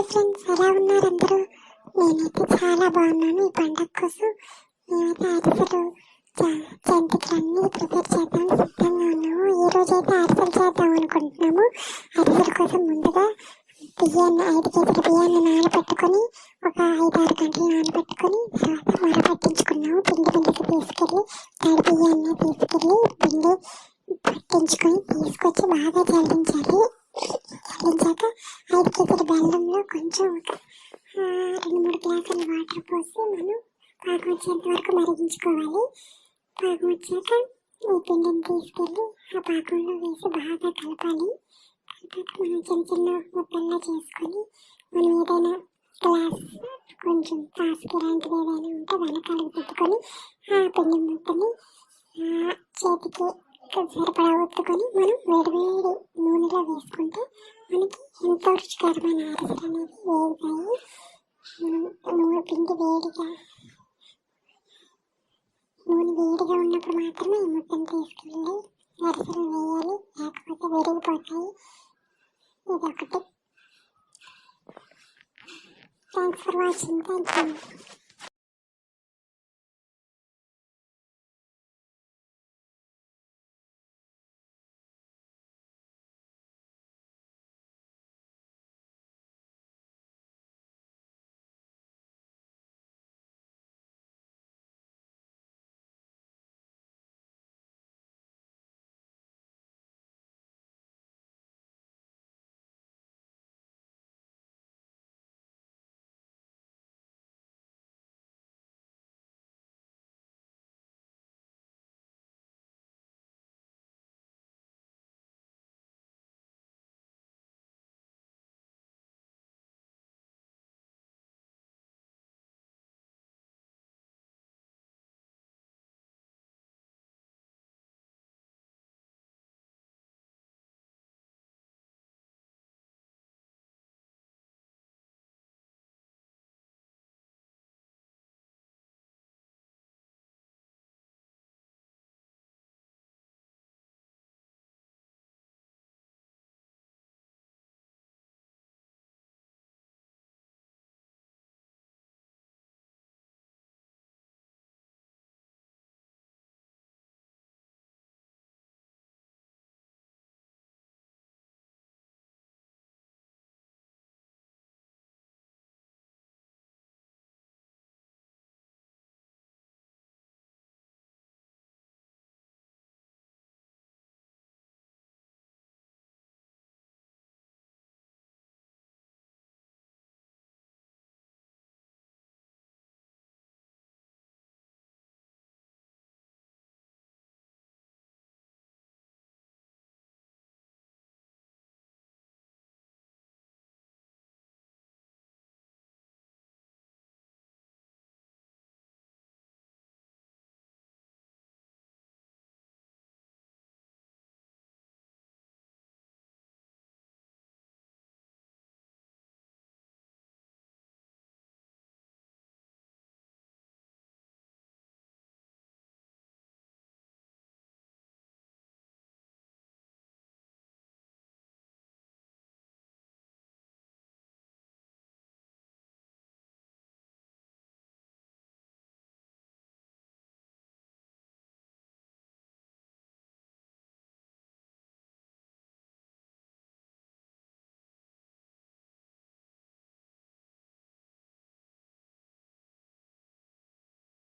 Hi friends ఎలా ఉన్నారు అందరూ? నేనైతే చాలా బాగున్నాను. ఈ పండగ కోసం మేమైతే అరిసెలు జంతికలన్నీ ప్రిపేర్ చేద్దాం సిద్ధంగా ఉన్నాము. ఈ రోజు అయితే అరిసెలు చేద్దాం అనుకుంటున్నాము. అరిసెల కోసం ముందుగా బియ్యాన్ని ఐదు కేజీల బియ్యాన్ని నానబెట్టుకొని ఒక ఐదు ఆరు గంటలు నానబెట్టుకొని తర్వాత మర పట్టించుకున్నాము. పిండి పిండికి తీసుకెళ్ళి తడి బియ్యాన్ని తీసుకెళ్ళి పిండి పట్టించుకొని తీసుకొచ్చి బాగా జల్లించాలి జల్లించాక ఐదు కేజీల బెల్లంలో కొంచెం ఒక రెండు మూడు గ్లాసులు వాటర్ పోసి మనం పాకం వచ్చేంత వరకు మరిగించుకోవాలి. పాకం వచ్చాక ఈ పిండిని తీసుకెళ్ళి ఆ పాకంలో వేసి బాగా కలపాలి. కలిపాక మనం చిన్న చిన్న ముద్దల్లా చేసుకొని మనం ఏదైనా గ్లాస్ కొంచెం కాసుకి ఇలాంటిది ఏదైనా ఉంటే వెనకాలకు పెట్టుకొని ఆ పిండి ముద్దని చేతికి చేతికి సరిపడా ఒత్తుకొని మనం వేడివేడి నూనెలో వేసుకుంటే మనకి ఎంతో రుచికరమైన అరిసెలు అనేది వేగుతాయి మనం నూనె పిండి వేడిగా నూనె వేడిగా ఉన్నప్పుడు మాత్రమే ఈ ముద్దను తీసుకెళ్ళి అరిసెలు వేయాలి. లేకపోతే విరిగిపోతాయి. ఇదొకటి. Thanks for watching thank you